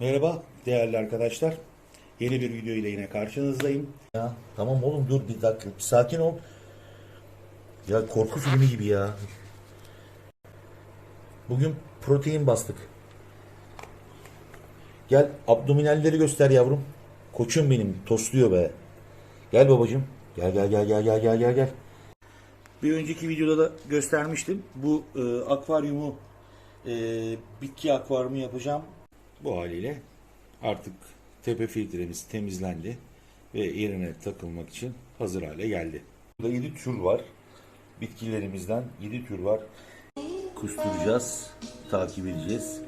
Merhaba değerli arkadaşlar. Yeni bir video ile yine karşınızdayım. Ya tamam oğlum dur bir dakika bir sakin ol. Ya korku filmi gibi ya. Bugün protein bastık. Gel abdominalleri göster yavrum. Koçum benim tosluyor be. Gel babacığım. Gel gel gel gel gel gel gel gel. Bir önceki videoda da göstermiştim. Bu e, akvaryumu e, bitki akvaryumu yapacağım. Bu haliyle artık tepe filtremiz temizlendi ve yerine takılmak için hazır hale geldi. Burada 7 tür var. Bitkilerimizden 7 tür var. Kusturacağız, takip edeceğiz.